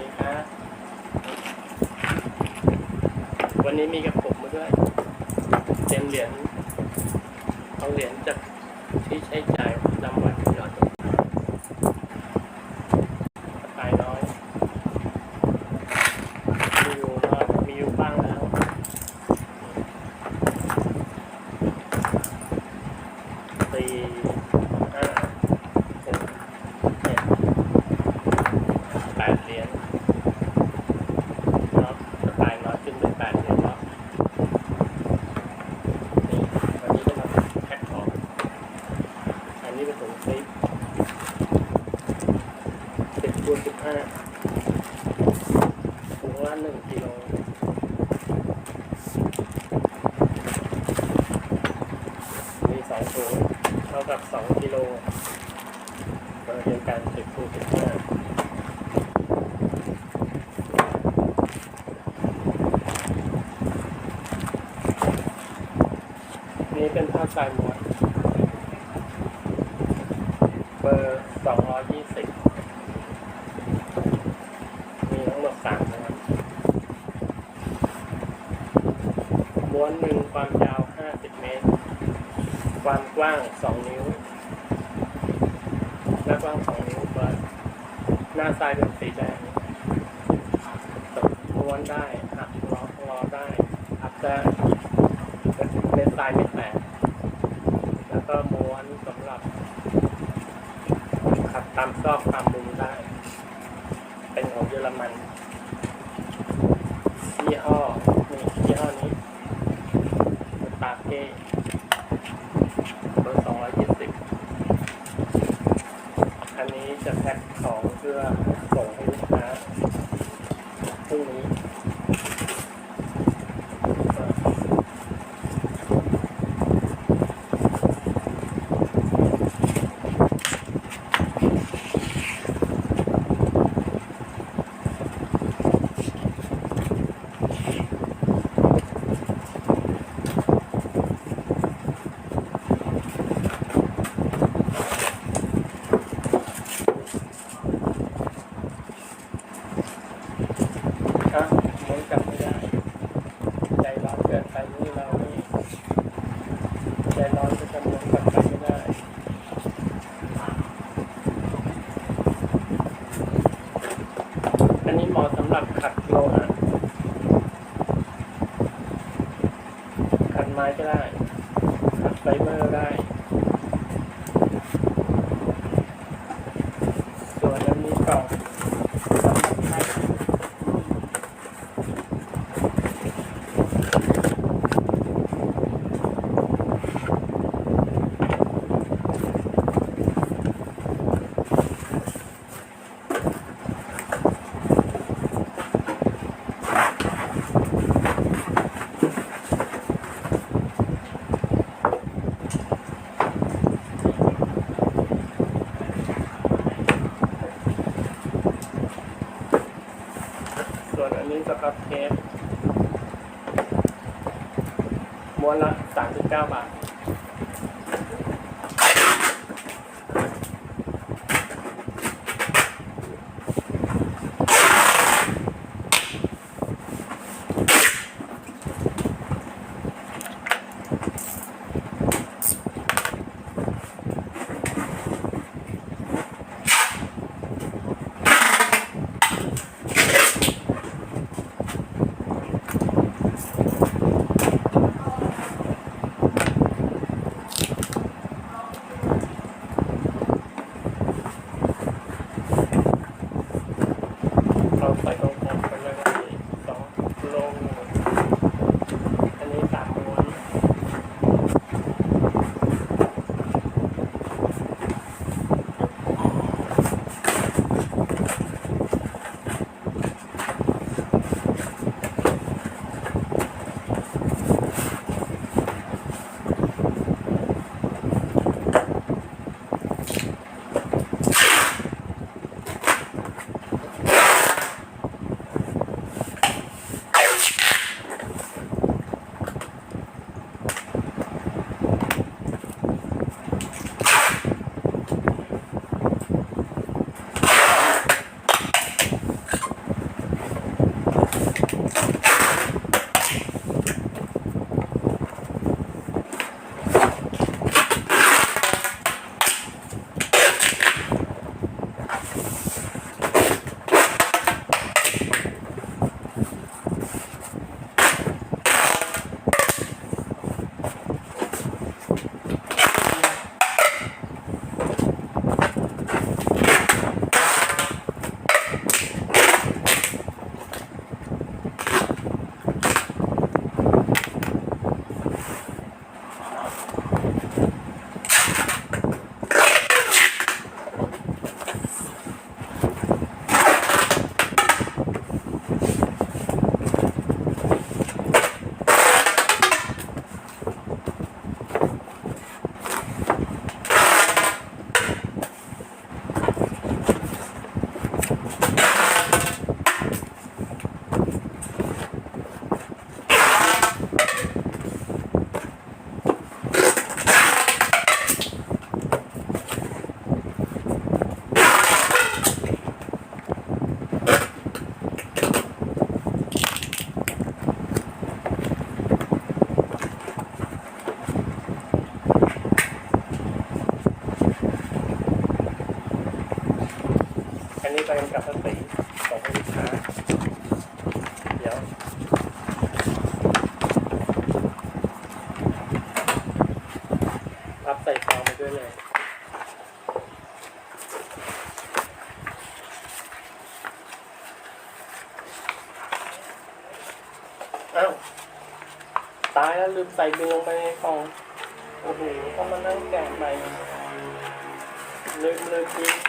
ดีครับ วันนี้มีกระปุกมาด้วยเต็มเหรียญเอาเหรียญจากที่ใช้จ่ายประจำวันหยอดลงกระต่ายน้อย มีอยู่น้อยมีอยู่บ้างแล้วสี่ห้าหกเจ็ดแปดเหรียญเนาะกระต่ายน้อยขึ้นเป็นแปดเหรียญเนาะนี่วันนี้ก็มาแพ็คของ อันนี้เป็นถุงซิปสิบคูณสิบห้าถุงละ หนึ่งกิโลมีสองถุงเท่ากับสองกิโลเบอร์เดียวกันสิบคูณสิบห้านี่เป็นผ้าสายม้วนเบอร์สองร้อยยี่สิบมีทั้งหมดสามนะครับม้ วนหนึ่งความยาวห้าสิบเมตร ความกว้างสองนิ้ว หน้ากว้างสองนิ้วเปิดหน้าทรายเป็นสีแดงม้วนได้หักล้อล้อได้อัพได้เลนทรายไม่แตกแล้วก็ม้วนสำหรับขัดตามซอกตามมุมได้ เป็นของเยอรมันยี่ห้อนี่ยี่ห้อนี้ เก้เบอร์สองร้อยยี่สิบอันนี้จะแพ็คของเพื่อส่งให้ลูกค้าพรุ่งนี้ อะม้วนกลับไม่ได้ใจร้อนเกินไปนี่เรานี่ใจร้อนก็จะหม้วนกลับไปไม่ได้อันนี้เหมาะสำหรับขัดโลหะขัดไม้ก็ได้ขัดไฟเบอร์ได้ ส่วนอันนี้กล่องสำหรับให้ ส่ว นี้สครับเทปม้วนละ 39 บาท อันนี้เป็นกับสติของลูกค้าเดี๋ยวพับใส่ซองไปด้วยเลยอ้าวตายแล้วลืมใส่บินลงไปในกล่องโอ้โหต้องมานั่งแกะใหม่ลืมลืมบินลื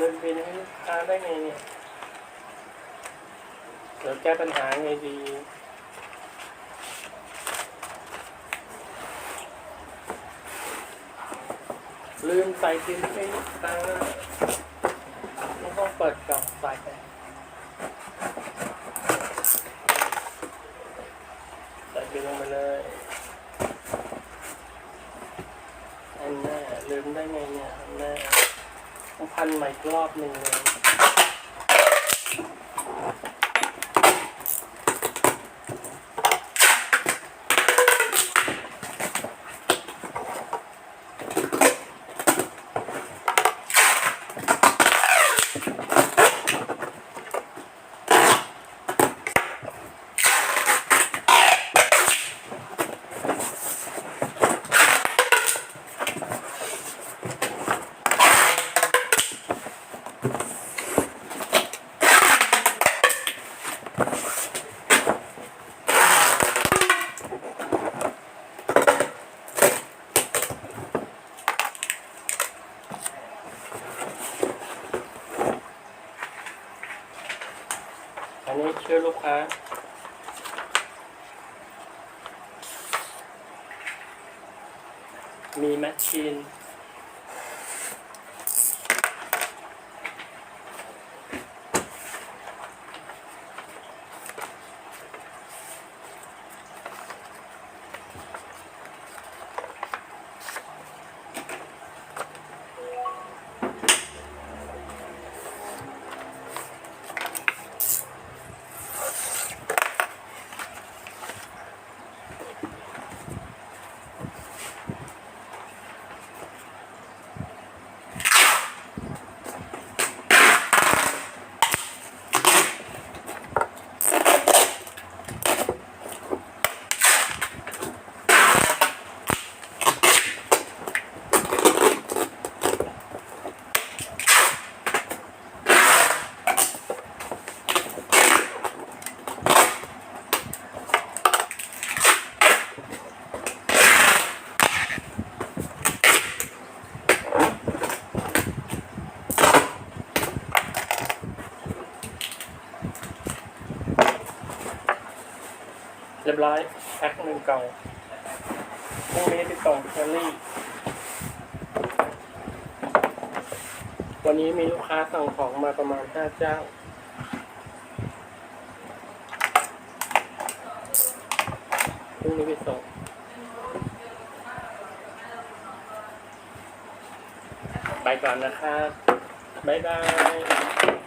มบินให้ลูกค้าได้ไงเนี่ยเดี๋ยวแก้ปัญหาไงดีลืมใส่บินให้ลูกค้าต้องต้องเปิดกล่องใส่ไปใส่บินลงไปเลย อันแน่ลืมได้ไงเนี่ยอันแน่ต้อง พันใหม่อีกรอบหนึ่งเลยอันนี้ชื่อลูกค้ามีแมชชีน เรียบร้อยแพ็คหนึ่งกล่องพรุ่งนี้เป็นกล่องแคลรี่ วันนี้มีลูกค้าสั่งของมาประมาณห้าเจ้า พรุ่งนี้ไปส่งไปก่อนนะครับ บ๊ายบาย